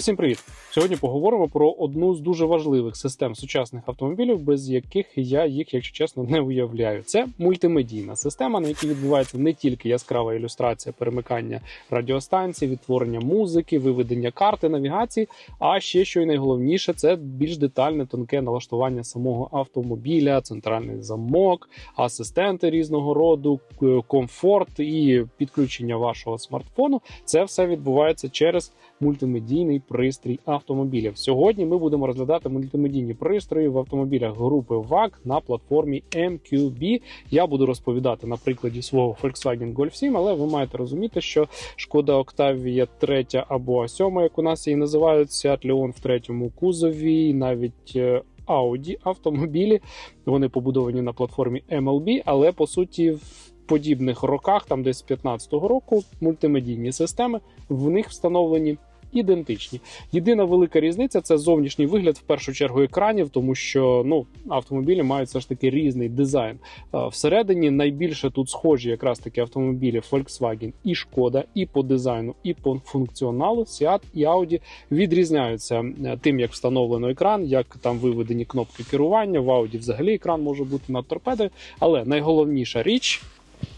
Всім привіт! Сьогодні поговоримо про одну з дуже важливих систем сучасних автомобілів, без яких я їх, якщо чесно, не уявляю. Це мультимедійна система, на якій відбувається не тільки яскрава ілюстрація перемикання радіостанцій, відтворення музики, виведення карти, навігації, а ще що й найголовніше, це більш детальне тонке налаштування самого автомобіля, центральний замок, асистенти різного роду, комфорт і підключення вашого смартфону. Це все відбувається через мультимедійний пристрій автомобілів. Сьогодні ми будемо розглядати мультимедійні пристрої в автомобілях групи VAG на платформі MQB. Я буду розповідати на прикладі свого Volkswagen Golf 7, але ви маєте розуміти, що шкода Octavia 3 або 7, як у нас її називають, Seat Leon в третьому кузові, навіть е, Audi автомобілі. Вони побудовані на платформі MLB, але по суті в подібних роках, там десь з 15-го року, мультимедійні системи в них встановлені. Ідентичні. Єдина велика різниця це зовнішній вигляд в першу чергу екранів, тому що ну автомобілі мають все ж таки різний дизайн. Е, Всередині найбільше тут схожі якраз таки автомобілі Volkswagen і Шкода, і по дизайну, і по функціоналу. Seat і Audi відрізняються е, тим, як встановлено екран, як там виведені кнопки керування. В Audi взагалі екран може бути над торпедою. Але найголовніша річ.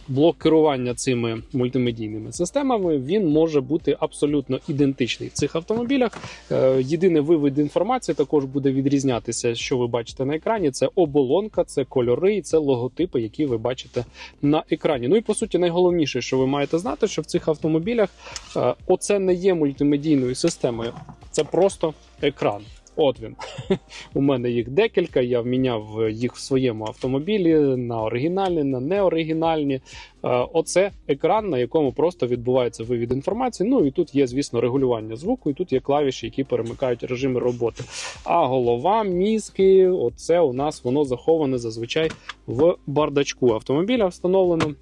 Блок керування цими мультимедійними системами він може бути абсолютно ідентичний в цих автомобілях. Е, Єдиний вивід інформації також буде відрізнятися, що ви бачите на екрані. Це оболонка, це кольори і це логотипи, які ви бачите на екрані. Ну і по суті, найголовніше, що ви маєте знати, що в цих автомобілях е, оце не є мультимедійною системою, це просто екран. От він. У мене їх декілька. Я вміняв їх в своєму автомобілі на оригінальні, на неоригінальні. Е, Оце екран, на якому просто відбувається вивід інформації. Ну і тут є, звісно, регулювання звуку, і тут є клавіші, які перемикають режими роботи. А голова, мізки, оце у нас воно заховане зазвичай в бардачку автомобіля встановлено.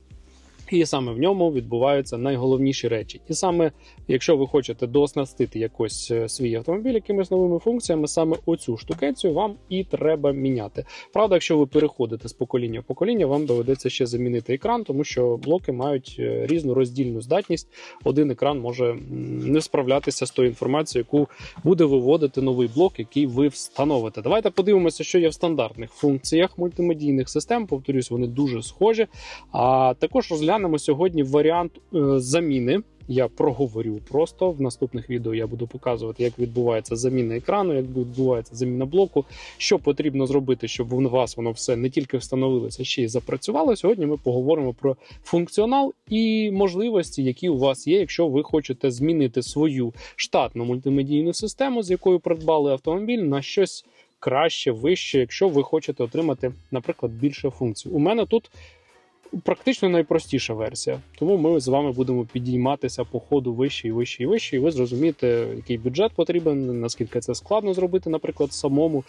І саме в ньому відбуваються найголовніші речі. І саме якщо ви хочете дооснастити якось е, свій автомобіль якимись новими функціями, саме оцю штукенцію вам і треба міняти. Правда, якщо ви переходите з покоління в покоління, вам доведеться ще замінити екран, тому що блоки мають е, різну роздільну здатність. Один екран може не справлятися з тою інформацією, яку буде виводити новий блок, який ви встановите. Давайте подивимося, що є в стандартних функціях мультимедійних систем. Повторюсь, вони дуже схожі. А також розглянемо сьогодні варіант е, заміни. Я проговорю просто в наступних відео. Я буду показувати, як відбувається заміна екрану, як відбувається заміна блоку, що потрібно зробити, щоб у вас воно все не тільки встановилося, ще й запрацювало. Сьогодні ми поговоримо про функціонал і можливості, які у вас є, якщо ви хочете змінити свою штатну мультимедійну систему, з якою придбали автомобіль, на щось краще, вище, якщо ви хочете отримати, наприклад, більше функцій. У мене тут практично найпростіша версія. Тому ми з вами будемо підійматися по ходу вище і вище і вище, і ви зрозумієте, який бюджет потрібен, наскільки це складно зробити, наприклад, самому.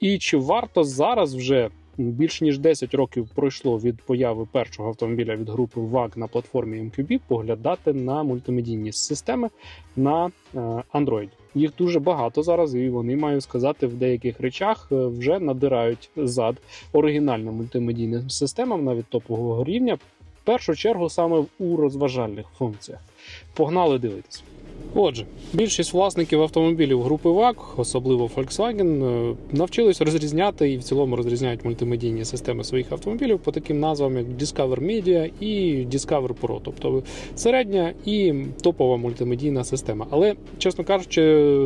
І чи варто зараз вже більш ніж 10 років пройшло від появи першого автомобіля від групи VAG на платформі MQB поглядати на мультимедійні системи на е, Android. Їх дуже багато зараз, і вони маю сказати, в деяких речах е, вже надирають зад оригінальним мультимедійним системам навіть топового рівня. В першу чергу саме у розважальних функціях. Погнали дивитися. Отже, більшість власників автомобілів групи VAG, особливо Volkswagen, е, навчились розрізняти і в цілому розрізняють мультимедійні системи своїх автомобілів по таким назвам, як Discover Media і Discover Pro, тобто середня і топова мультимедійна система. Але, чесно кажучи,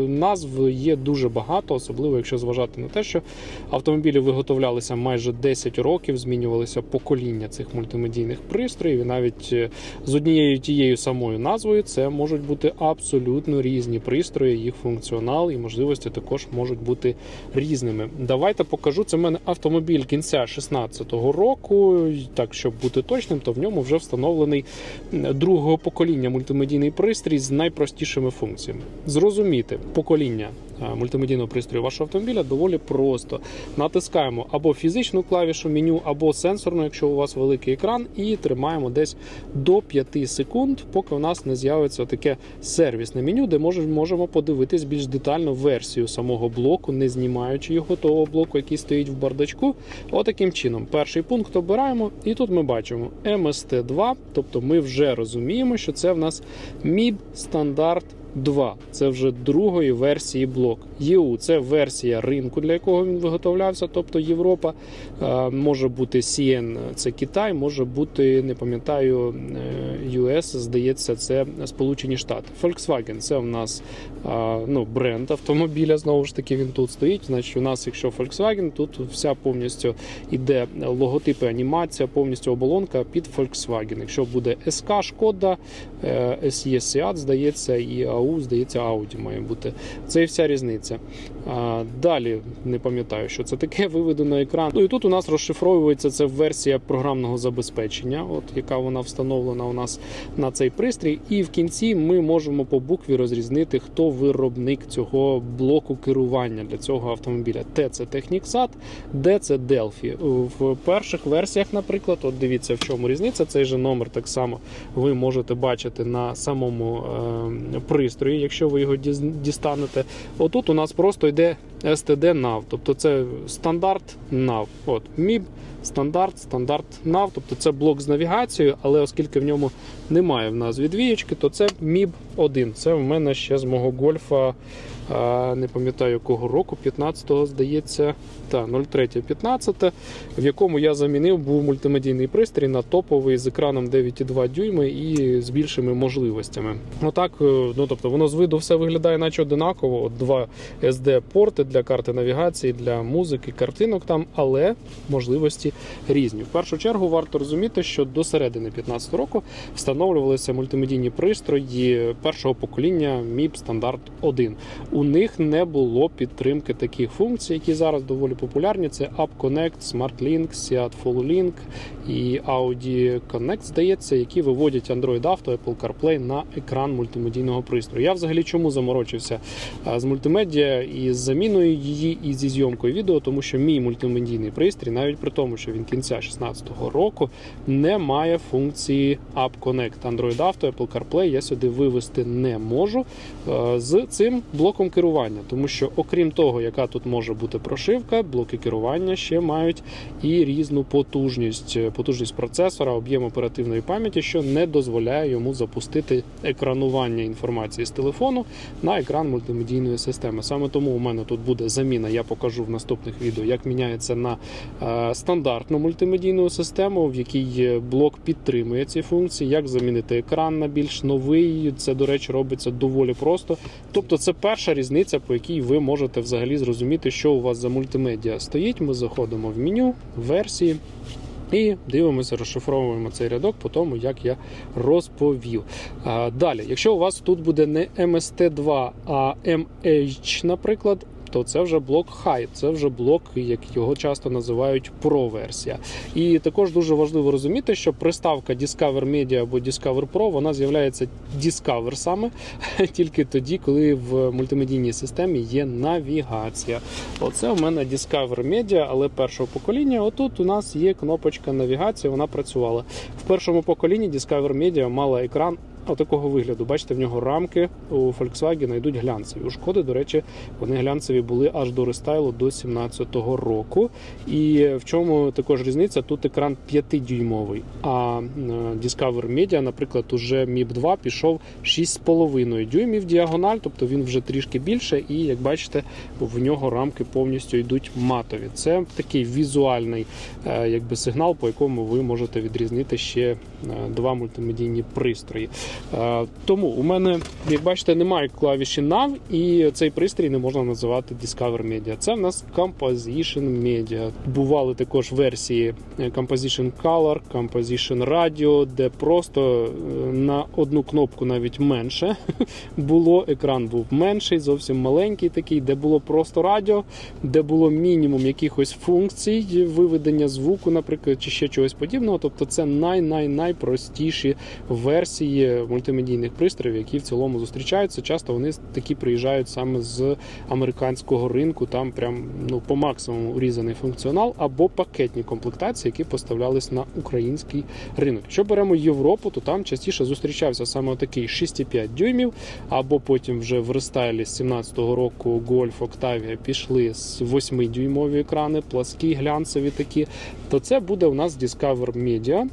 назв є дуже багато, особливо якщо зважати на те, що автомобілі виготовлялися майже 10 років, змінювалися покоління цих мультимедійних пристроїв, і навіть е, з однією тією самою назвою це можуть бути абсолютно різні пристрої, їх функціонал і можливості також можуть бути різними. Давайте покажу. Це в мене автомобіль кінця 16-го року. Так, щоб бути точним, то в ньому вже встановлений другого покоління мультимедійний пристрій з найпростішими функціями. Зрозуміти покоління мультимедійного пристрою вашого автомобіля доволі просто. Натискаємо або фізичну клавішу меню, або сенсорну, якщо у вас великий екран, і тримаємо десь до 5 секунд, поки у нас не з'явиться таке сервісне меню, де можемо подивитись більш детально версію самого блоку, не знімаючи його того блоку, який стоїть в бардачку. Отаким чином, перший пункт обираємо, і тут ми бачимо MST2, тобто ми вже розуміємо, що це в нас MIB стандарт 2 це вже другої версії блок. ЄУ це версія ринку, для якого він виготовлявся, тобто Європа. Е, Може бути CN, це Китай, може бути, не пам'ятаю, е, US, здається, це Сполучені Штати. Volkswagen це в нас ну, бренд автомобіля. Знову ж таки, він тут стоїть. Значить, у нас, якщо Volkswagen, тут вся повністю іде логотипи, анімація, повністю оболонка під Volkswagen. Якщо буде СК, Шкода, е, SE Seat, здається, і АУ, здається, Audi має бути. Це і вся різниця. Далі не пам'ятаю, що це таке. Виведу на екран. Ну і тут у нас розшифровується це версія програмного забезпечення, от яка вона встановлена у нас на цей пристрій. І в кінці ми можемо по букві розрізнити, хто виробник цього блоку керування для цього автомобіля. Т це Technicsat, Д це Delphi. В перших версіях, наприклад, от дивіться, в чому різниця. Цей же номер так само ви можете бачити на самому е, пристрої, якщо ви його дістанете. Отут у нас просто Hadi. STD NAV, тобто це стандарт NAV. От MIB, стандарт, стандарт NAV, тобто це блок з навігацією, але оскільки в ньому немає в назві двієчки, то це MIB 1. Це в мене ще з мого гольфа. Не пам'ятаю якого року, 15-го, здається, та 03-15, в якому я замінив був мультимедійний пристрій на топовий з екраном 9,2 дюйми і з більшими можливостями. Отак, е, ну тобто воно з виду все виглядає наче одинаково. От два SD-порти для карти навігації, для музики, картинок там, але можливості різні. В першу чергу варто розуміти, що до середини 2015 року встановлювалися мультимедійні пристрої першого покоління MIP стандарт 1. У них не було підтримки таких функцій, які зараз доволі популярні. Це App Connect, Smart Link, Seat Follow і Audi Connect, здається, які виводять Android Auto, Apple CarPlay на екран мультимедійного пристрою. Я взагалі чому заморочився з мультимедіа і з заміною її, і зі зйомкою відео, тому що мій мультимедійний пристрій, навіть при тому, що він кінця 2016 року не має функції App Connect Android Auto, Apple CarPlay. Я сюди вивести не можу е, з цим блоком керування, тому що, окрім того, яка тут може бути прошивка, блоки керування ще мають і різну потужність, потужність процесора, об'єм оперативної пам'яті, що не дозволяє йому запустити екранування інформації з телефону на екран мультимедійної системи. Саме тому у мене тут буде заміна. Я покажу в наступних відео, як міняється на е, стандартну мультимедійну систему, в якій блок підтримує ці функції, як замінити екран на більш новий. Це, до речі, робиться доволі просто. Тобто, це перша різниця, по якій ви можете взагалі зрозуміти, що у вас за мультимедіа стоїть. Ми заходимо в меню, версії. І дивимося, розшифровуємо цей рядок по тому, як я розповів. Далі, якщо у вас тут буде не MST2, а MH, наприклад, то це вже блок High, це вже блок, як його часто називають Pro-версія. І також дуже важливо розуміти, що приставка Discover Media або Discover Pro вона з'являється Discover саме тільки тоді, коли в мультимедійній системі є навігація. Оце у мене Discover Media, але першого покоління. Отут у нас є кнопочка навігація, вона працювала. В першому поколінні Discover Media мала екран. Отакого вигляду, бачите, в нього рамки у Volkswagen йдуть глянцеві. У шкоди, до речі, вони глянцеві були аж до рестайлу до 17-го року. І в чому також різниця? Тут екран 5-дюймовий, а Discover Media, наприклад, уже MIP 2 пішов 6,5 дюймів діагональ, тобто він вже трішки більше, і як бачите, в нього рамки повністю йдуть матові. Це такий візуальний е, якби, сигнал, по якому ви можете відрізнити ще е, два мультимедійні пристрої. Е, Тому у мене, як бачите, немає клавіші NAV, і цей пристрій не можна називати Discover Media. Це в нас Composition Media. Бували також версії е, Composition Color, Composition Radio, де просто е, на одну кнопку навіть менше було. Екран був менший, зовсім маленький такий, де було просто радіо, де було мінімум якихось функцій виведення звуку, наприклад, чи ще чогось подібного. Тобто це най-най-найпростіші версії мультимедійних пристроїв, які в цілому зустрічаються. Часто вони такі приїжджають саме з американського ринку, там прям ну по максимуму урізаний функціонал або пакетні комплектації, які поставлялись на український ринок. Якщо беремо Європу, то там частіше зустрічався саме такий 6,5 дюймів, або потім вже в рестайлі з 17-го року Golf Octavia пішли з 8-дюймові екрани, пласкі, глянцеві такі. То це буде у нас Discover Media.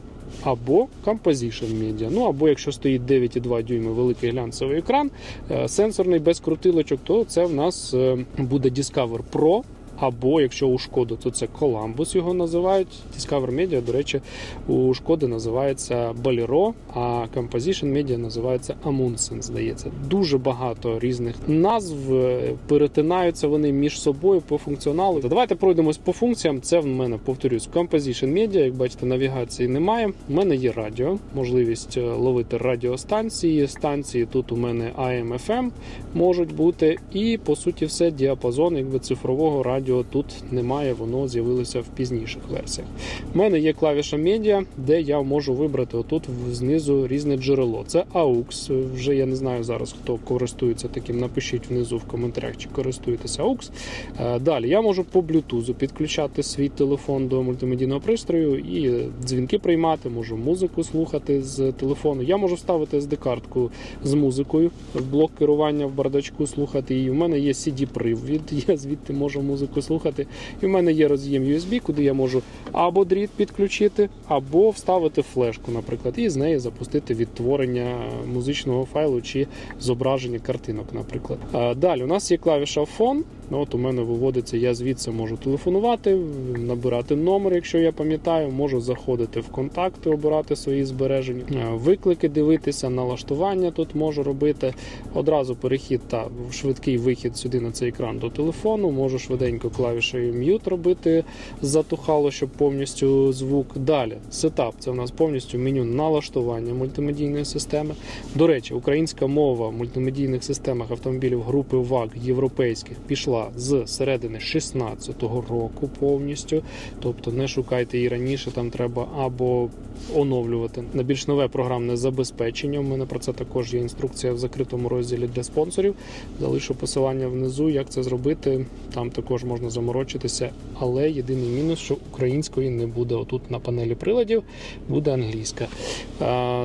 Або Composition Media. Ну або якщо стоїть 9,2 дюйми великий глянцевий екран, е, сенсорний без крутилочок, то це в нас е, буде Discover Pro. Або якщо у шкоду, то це Columbus його називають. Discover Media, до речі, у шкоди називається Bolero, а Composition Media називається Amundsen, здається. Дуже багато різних назв е, перетинаються вони між собою по функціоналу. Давайте пройдемось по функціям. Це в мене повторюсь Composition Media. Як бачите, навігації немає. У мене є радіо, можливість е, ловити радіостанції. Станції тут у мене AM, FM можуть бути, і по суті, все діапазон, якби цифрового радіо тут немає, воно з'явилося в пізніших версіях. У мене є клавіша медіа, де я можу вибрати отут знизу різне джерело. Це AUX. Вже я не знаю зараз, хто користується таким. Напишіть внизу в коментарях, чи користуєтеся AUX. Е, Далі я можу по Bluetooth підключати свій телефон до мультимедійного пристрою і дзвінки приймати, можу музику слухати з телефону. Я можу вставити SD-картку з музикою в блок керування в бардачку, слухати її. У мене є CD-привід, я звідти можу музику слухати. І в мене є роз'єм USB, куди я можу або дріт підключити, або вставити флешку, наприклад, і з неї запустити відтворення музичного файлу чи зображення картинок, наприклад. Далі у нас є клавіша фон. Ну, От у мене виводиться, я звідси можу телефонувати, набирати номер, якщо я пам'ятаю, можу заходити в контакти, обирати свої збереження, Е, виклики дивитися, налаштування тут можу робити. Одразу перехід та швидкий вихід сюди на цей екран до телефону. Можу швиденько клавішею mute робити, затухало, щоб повністю звук. Далі сетап це у нас повністю меню налаштування мультимедійної системи. До речі, українська мова в мультимедійних системах автомобілів групи ВАГ європейських пішла з середини 16-го року повністю. Тобто не шукайте її раніше, там треба або оновлювати на більш нове програмне забезпечення. У мене про це також є інструкція в закритому розділі для спонсорів. Залишу посилання внизу, як це зробити. Там також можна заморочитися, але єдиний мінус, що української не буде отут на панелі приладів, буде англійська.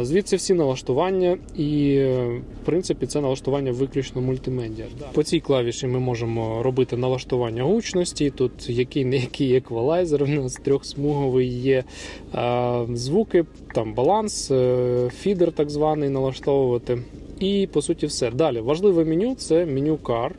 Звідси всі налаштування, і в принципі це налаштування виключно мультимедіа. По цій клавіші ми можемо робити налаштування гучності. Тут який не який еквалайзер. У нас трьохсмуговий є звуки, там баланс, е, фідер так званий налаштовувати. І по суті все. Далі важливе меню це меню Car.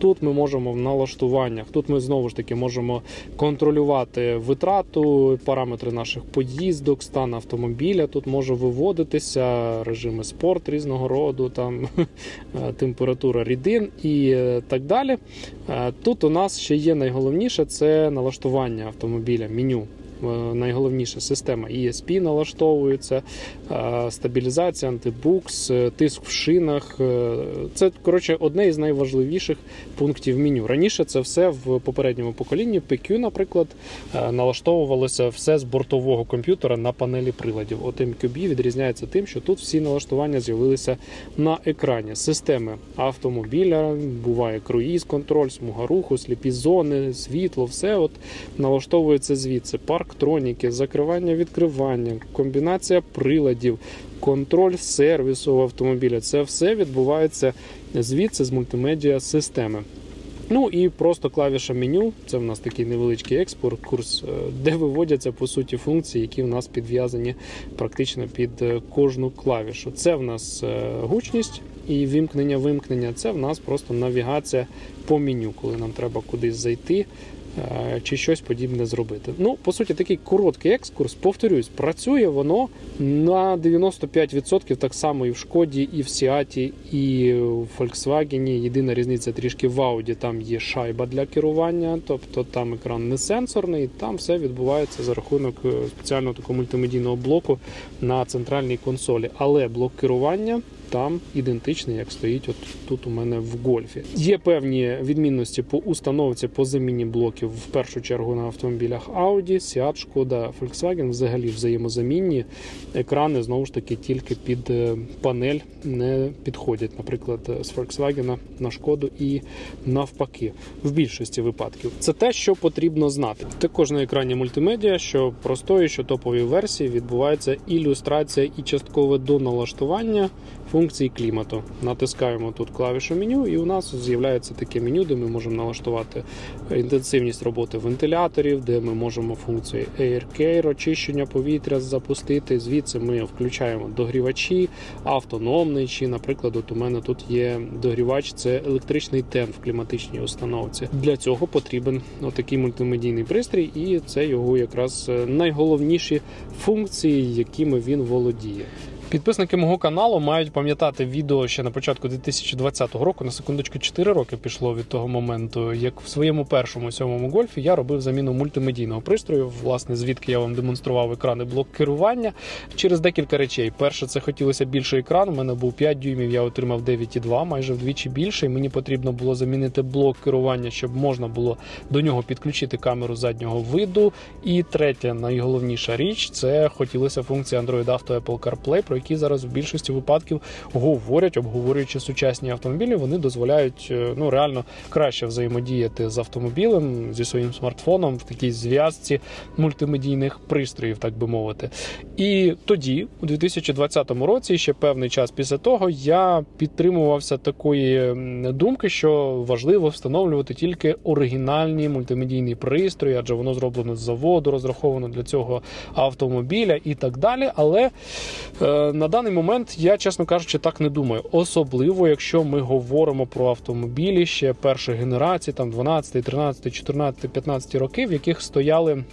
Тут ми можемо в налаштуваннях, тут ми знову ж таки можемо контролювати витрату, параметри наших поїздок, стан автомобіля. Тут може виводитися режими спорт різного роду, там температура рідин і е, так далі. Е, Тут у нас ще є найголовніше це налаштування автомобіля, меню. Е, Найголовніша система ESP налаштовується, е, стабілізація, антибукс, е, тиск в шинах. Це коротше одне із найважливіших пунктів меню. Раніше це все в попередньому поколінні PQ, наприклад, налаштовувалося все з бортового комп'ютера на панелі приладів. От MQB відрізняється тим, що тут всі налаштування з'явилися на екрані. Системи автомобіля, буває круїз, контроль, смуга руху, сліпі зони, світло, все от налаштовується звідси. Парктроніки, закривання, відкривання, комбінація приладів, контроль сервісу автомобіля. Це все відбувається звідси з мультимедіа системи. Ну і просто клавіша меню. Це в нас такий невеличкий експорт, курс, е, де виводяться по суті функції, які в нас підв'язані практично під е, кожну клавішу. Це в нас е, гучність і вимкнення вимкнення. Це в нас просто навігація по меню, коли нам треба кудись зайти. Е, Чи щось подібне зробити. Ну, по суті, такий короткий екскурс. Повторюсь, працює воно на 95% так само і в Шкоді, і в Сіаті, і в Volkswagen. Єдина різниця трішки в Audi, там є шайба для керування, тобто там екран не сенсорний, там все відбувається за рахунок е, спеціального такого мультимедійного блоку на центральній консолі. Але блок керування там ідентичний, як стоїть от тут у мене в гольфі. Є певні відмінності по установці по заміні блоків в першу чергу на автомобілях Audi, Seat, Шкода, Volkswagen взагалі взаємозамінні. Екрани знову ж таки тільки під е, панель не підходять, наприклад, з Volkswagen на шкоду і навпаки, в більшості випадків. Це те, що потрібно знати. Також на екрані мультимедіа, що простої, що топової версії відбувається ілюстрація і часткове доналаштування функції клімату. Натискаємо тут клавішу меню, і у нас з'являється таке меню, де ми можемо налаштувати інтенсивність роботи вентиляторів, де ми можемо функцію Air очищення повітря запустити. Звідси ми включаємо догрівачі, автономний чи, наприклад, от у мене тут є догрівач, це електричний тен в кліматичній установці. Для цього потрібен отакий мультимедійний пристрій, і це його якраз е, найголовніші функції, якими він володіє. Підписники мого каналу мають пам'ятати відео ще на початку 2020 року. На секундочку 4 роки пішло від того моменту, як в своєму першому сьомому гольфі я робив заміну мультимедійного пристрою. Власне, звідки я вам демонстрував екрани блок керування через декілька речей. Перше, це хотілося більше екран. У мене був 5 дюймів, я отримав 9,2, майже вдвічі більше. І мені потрібно було замінити блок керування, щоб можна було до нього підключити камеру заднього виду. І третя, найголовніша річ, це хотілося функція Android Auto Apple CarPlay, про які зараз в більшості випадків говорять, обговорюючи сучасні автомобілі, вони дозволяють е, ну реально краще взаємодіяти з автомобілем зі своїм смартфоном в такій зв'язці мультимедійних пристроїв, так би мовити. І тоді, у 2020 році, ще певний час після того, я підтримувався такої думки, що важливо встановлювати тільки оригінальні мультимедійні пристрої, адже воно зроблено з заводу, розраховано для цього автомобіля і так далі. Але е, на даний момент я, чесно кажучи, так не думаю. Особливо, якщо ми говоримо про автомобілі ще першої генерації, там 12, 13, 14, 15 років, в яких стояли.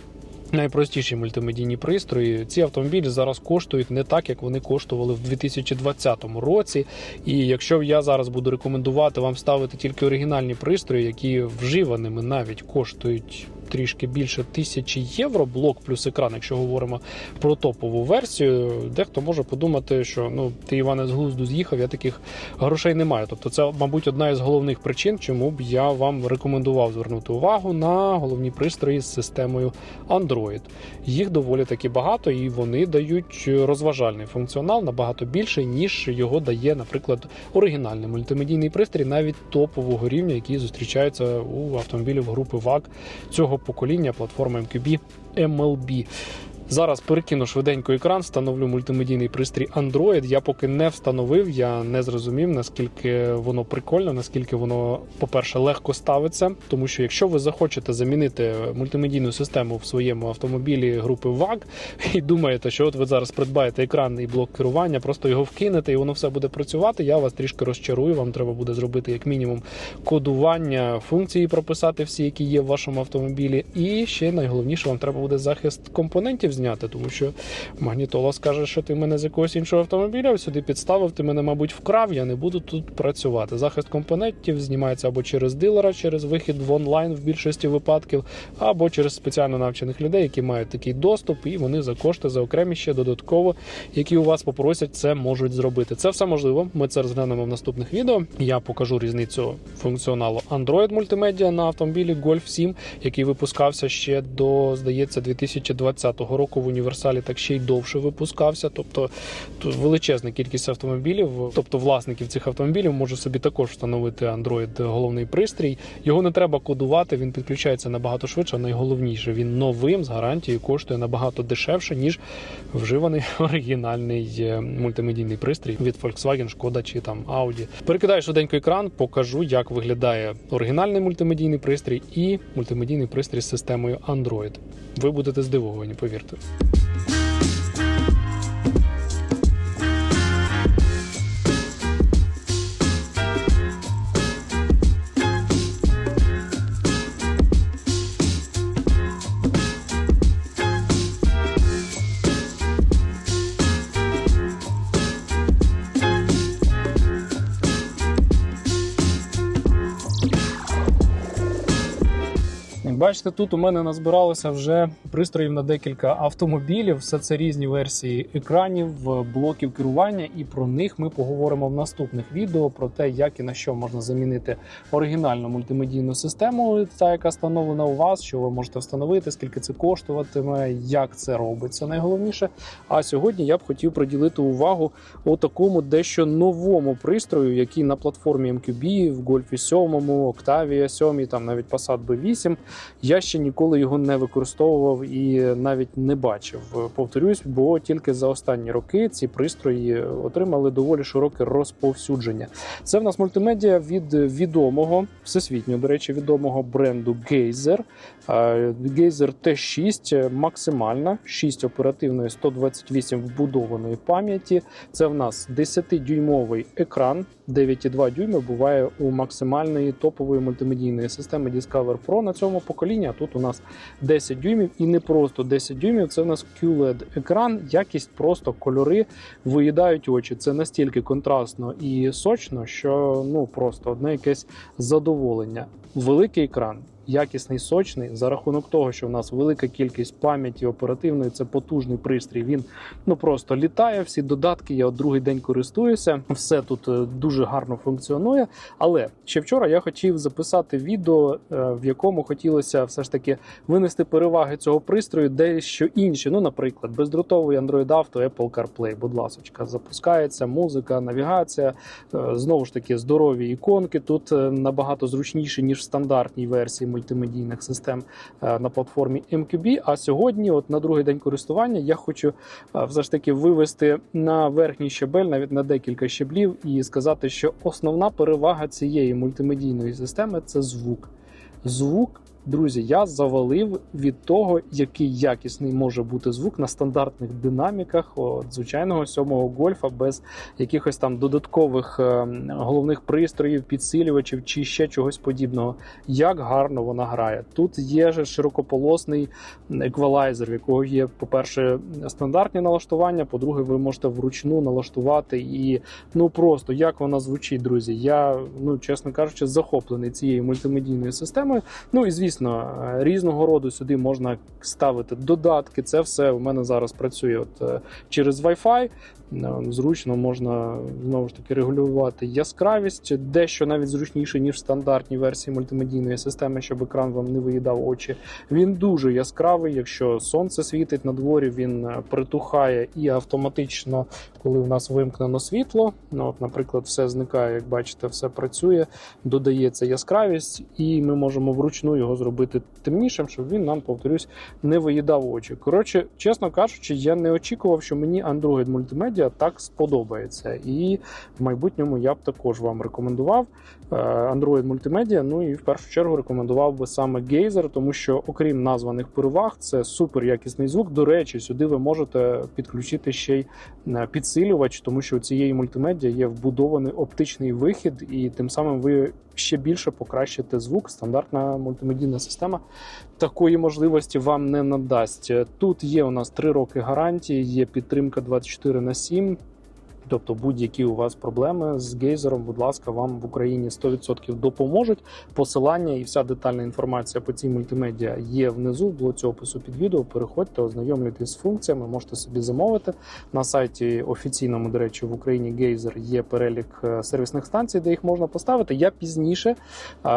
Найпростіші мультимедійні пристрої. Ці автомобілі зараз коштують не так, як вони коштували в 2020 році. І якщо я зараз буду рекомендувати вам ставити тільки оригінальні пристрої, які вживаними навіть коштують трішки більше тисячі євро, блок плюс екран, якщо говоримо про топову версію, дехто може подумати, що ну ти Іване з глузду з'їхав, я таких грошей не маю. Тобто, це, мабуть, одна із головних причин, чому б я вам рекомендував звернути увагу на головні пристрої з системою Android. Їх доволі таки багато, і вони дають розважальний функціонал набагато більше, ніж його дає, наприклад, оригінальний мультимедійний пристрій, навіть топового рівня, який зустрічається у автомобілів групи VAG цього покоління платформи MQB MLB. Зараз перекину швиденько екран, встановлю мультимедійний пристрій Android. Я поки не встановив, я не зрозумів, наскільки воно прикольно, наскільки воно, по-перше, легко ставиться. Тому що якщо ви захочете замінити мультимедійну систему в своєму автомобілі групи VAG і думаєте, що от ви зараз придбаєте екран і блок керування, просто його вкинете і воно все буде працювати. Я вас трішки розчарую. Вам треба буде зробити як мінімум кодування функції, прописати всі, які є в вашому автомобілі. І ще найголовніше, вам треба буде захист компонентів зняти, тому що магнітола скаже, що ти мене з якогось іншого автомобіля сюди підставив, ти мене, мабуть, вкрав, я не буду тут працювати. Захист компонентів знімається або через дилера, через вихід в онлайн в більшості випадків, або через спеціально навчених людей, які мають такий доступ, і вони за кошти, за окремі ще додатково, які у вас попросять, це можуть зробити. Це все можливо. Ми це розглянемо в наступних відео. Я покажу різницю функціоналу Android мультимедіа на автомобілі Golf 7, який випускався ще до, здається, 2020 року в універсалі, так ще й довше випускався. Тобто тут величезна кількість автомобілів, тобто власників цих автомобілів може собі також встановити Android головний пристрій. Його не треба кодувати, він підключається набагато швидше. Найголовніше він новим з гарантією коштує набагато дешевше, ніж вживаний оригінальний е, мультимедійний пристрій від Volkswagen, Шкода чи там Audi. Перекидаю швиденько екран, покажу, як виглядає оригінальний мультимедійний пристрій і мультимедійний пристрій з системою Android. Ви будете здивовані, повірте. Бачите, тут у мене назбиралося вже пристроїв на декілька автомобілів. Все це різні версії екранів, блоків керування, і про них ми поговоримо в наступних відео про те, як і на що можна замінити оригінальну мультимедійну систему, та яка встановлена у вас, що ви можете встановити, скільки це коштуватиме, як це робиться. Найголовніше. А сьогодні я б хотів приділити увагу у такому дещо новому пристрою, який на платформі MQB в Golf 7, Octavia 7, там навіть Passat B8 Я ще ніколи його не використовував і навіть не бачив. Повторюсь, бо тільки за останні роки ці пристрої отримали доволі широке розповсюдження. Це в нас мультимедіа від відомого всесвітньо, до речі, відомого бренду Geyser. Geyser T6 максимальна, 6 оперативної, 128 вбудованої пам'яті. Це в нас 10-дюймовий екран. 9,2 дюйми буває у максимальної топової мультимедійної системи Discover Pro на цьому поколінні. А тут у нас 10 дюймів і не просто 10 дюймів. Це у нас QLED екран, якість просто кольори виїдають очі. Це настільки контрастно і сочно, що ну просто одне якесь задоволення. Великий екран якісний, сочний за рахунок того, що в нас велика кількість пам'яті оперативної, це потужний пристрій. Він ну просто літає. Всі додатки. Я от другий день користуюся. Все тут е, дуже гарно функціонує. Але ще вчора я хотів записати відео, е, в якому хотілося все ж таки винести переваги цього пристрою, дещо інші. Ну, наприклад, бездротовий Android Auto, Apple CarPlay. Будь ласочка, запускається музика, навігація. Е, знову ж таки, здорові іконки. Тут набагато зручніше ніж в стандартній версії мультимедійних систем е, на платформі MQB. А сьогодні, от на другий день користування, я хочу е, все ж таки вивести на верхній щебель, навіть на декілька щеблів, і сказати, що основна перевага цієї мультимедійної системи це звук. Звук Друзі, я завалив від того, який якісний може бути звук на стандартних динаміках от, звичайного сьомого гольфа без якихось там додаткових е, головних пристроїв, підсилювачів чи ще чогось подібного. Як гарно вона грає. Тут є же широкополосний еквалайзер, в якого є, по-перше, стандартні налаштування. По-друге, ви можете вручну налаштувати і ну просто як вона звучить, друзі. Я, ну чесно кажучи, захоплений цією мультимедійною системою. Ну і звісно дійсно е, різного роду сюди можна ставити додатки. Це все у мене зараз працює от е, через Wi-Fi. Е, зручно можна знову ж таки регулювати яскравість, дещо навіть зручніше, ніж в стандартній версії мультимедійної системи, щоб екран вам не виїдав очі. Він дуже яскравий. Якщо сонце світить на дворі, він притухає і автоматично, коли у нас вимкнено світло. Ну, от, Наприклад, все зникає, як бачите, все працює, додається яскравість, і ми можемо вручну його зробити зробити темнішим, щоб він нам, повторюсь, не виїдав очі. Коротше, чесно кажучи, я не очікував, що мені Android Multimedia так сподобається. І в майбутньому я б також вам рекомендував Android Multimedia. Ну і в першу чергу рекомендував би саме Geyser, тому що, окрім названих переваг, це супер якісний звук. До речі, сюди ви можете підключити ще й е, підсилювач, тому що у цієї мультимедіа є вбудований оптичний вихід, і тим самим ви ще більше покращити звук. Стандартна мультимедійна система такої можливості вам не надасть. Тут є у нас 3 роки гарантії, є підтримка 24 на 7. Тобто будь-які у вас проблеми з гейзером, будь ласка, вам в Україні 100% допоможуть. Посилання і вся детальна інформація по цій мультимедіа є внизу в блоці опису під відео. Переходьте, ознайомлюйтесь з функціями, можете собі замовити. На сайті офіційному, до речі, в Україні гейзер є перелік е, сервісних станцій, де їх можна поставити. Я пізніше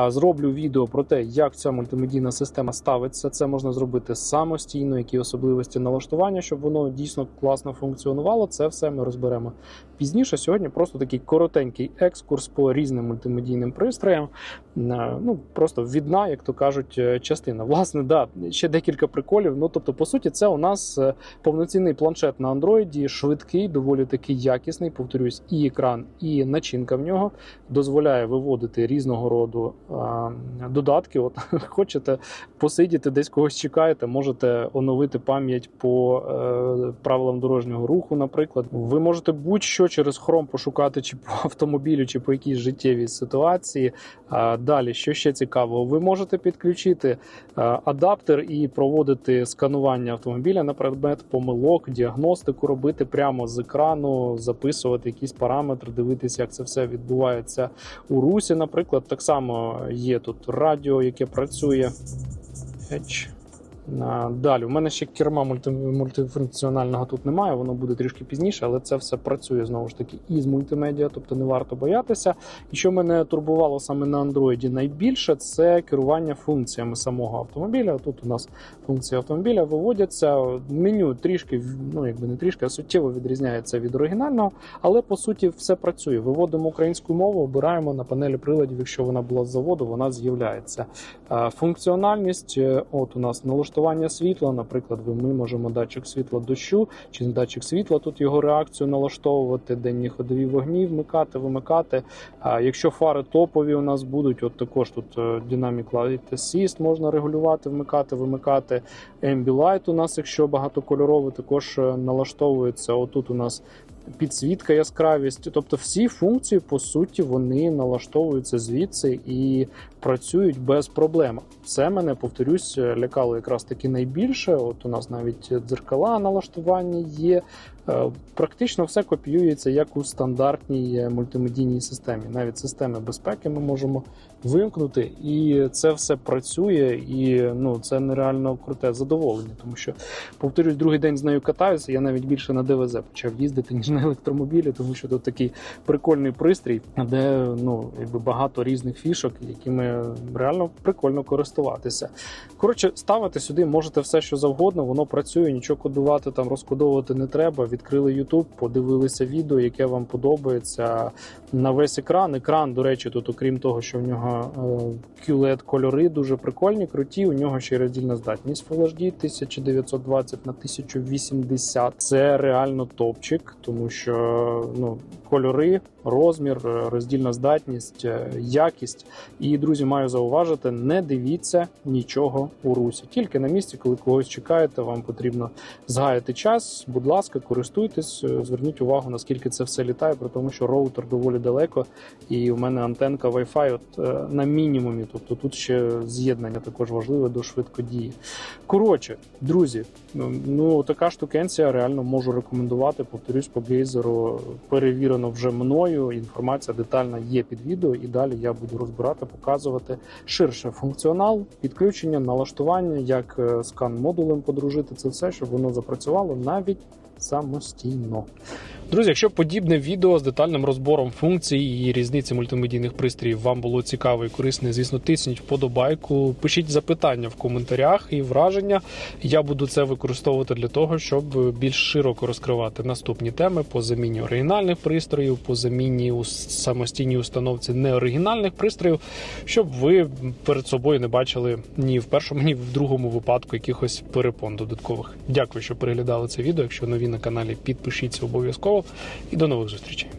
зроблю відео про те, як ця мультимедійна система ставиться. Це можна зробити самостійно, які особливості налаштування, щоб воно дійсно класно функціонувало. Це все ми розберемо пізніше. Сьогодні просто такий коротенький екскурс по різним мультимедійним пристроям. Е, ну просто відна, як то кажуть, е, частина. Власне, да, ще декілька приколів. Ну тобто, по суті, це у нас е, повноцінний планшет на андроїді, швидкий, доволі такий якісний. Повторюсь, і екран, і начинка в нього дозволяє виводити різного роду а, додатки. От хочете посидіти, десь когось чекаєте, можете оновити пам'ять по е, правилам дорожнього руху. Наприклад, ви можете будь-що через Chrome пошукати, чи по автомобілю, чи по якійсь життєвій ситуації. Далі, що ще цікаво, ви можете підключити адаптер і проводити сканування автомобіля на предмет помилок, діагностику робити прямо з екрану, записувати якісь параметри, дивитися, як це все відбувається у русі. Наприклад, так само є тут радіо, яке працює. Далі, у мене ще керма мульти, мультифункціонального тут немає, воно буде трішки пізніше, але це все працює знову ж таки із мультимедіа, тобто не варто боятися. І що мене турбувало саме на Android найбільше, це керування функціями самого автомобіля. Тут у нас функції автомобіля виводяться. Меню трішки, ну якби не трішки, а суттєво відрізняється від оригінального, але по суті все працює. Виводимо українську мову, обираємо на панелі приладів, якщо вона була з заводу, вона з'являється. Е, Функціональність, е, от у нас налаштування світла, наприклад, ми можемо датчик світла дощу чи датчик світла, тут його реакцію налаштовувати, денні ходові вогні вмикати, вимикати. А якщо фари топові у нас будуть, от також тут е, Dynamic Light Assist можна регулювати, вмикати, вимикати. Ambilight у нас, якщо багатокольоровий, також е, налаштовується. Отут у нас підсвітка, яскравість. Тобто всі функції, по суті, вони налаштовуються звідси і працюють без проблем. Це мене, повторюсь, лякало якраз таки найбільше. От у нас навіть дзеркала налаштування є. Е, Практично все копіюється як у стандартній е, мультимедійній системі. Навіть системи безпеки ми можемо вимкнути, і це все працює. І ну це нереально круте задоволення, тому що повторюсь, другий день з нею катаюся. Я навіть більше на ДВЗ почав їздити ніж на електромобілі, тому що тут такий прикольний пристрій, де ну якби багато різних фішок, якими реально прикольно користуватися. Коротше, ставити сюди можете все, що завгодно, воно працює, нічого кодувати там, розкодовувати не треба. Відкрили YouTube, подивилися відео, яке вам подобається на весь екран. Екран, до речі, тут, окрім того, що в нього е, QLED кольори дуже прикольні, круті. У нього ще й роздільна здатність Full HD 1920 на 1080. Це реально топчик, тому що ну, кольори, розмір, е, роздільна здатність, е, якість. І, друзі, маю зауважити, не дивіться нічого у русі. Тільки на місці, коли когось чекаєте, вам потрібно згаяти час. Будь ласка, користуйтесь, е, зверніть увагу, наскільки це все літає, при тому, що роутер доволі далеко, і у мене антенка Wi-Fi от, на мінімумі. Тобто тут ще з'єднання також важливе до швидкодії. Коротше, друзі, ну, ну така штукенція реально можу рекомендувати. Повторюсь, по гейзеру перевірено вже мною. Інформація детальна є під відео, і далі я буду розбирати, показувати ширше функціонал, підключення, налаштування, як е, скан модулем подружити це все, щоб воно запрацювало навіть самостійно. Друзі, якщо подібне відео з детальним розбором функцій і різниці мультимедійних пристроїв вам було цікаво і корисне, звісно, тисніть вподобайку, пишіть запитання в коментарях і враження. Я буду це використовувати для того, щоб більш широко розкривати наступні теми по заміні оригінальних пристроїв, по заміні у самостійній установці неоригінальних пристроїв, щоб ви перед собою не бачили ні в першому, ні в другому випадку якихось перепон додаткових. Дякую, що переглядали це відео. Якщо нові на каналі, підпишіться обов'язково і до нових зустрічей.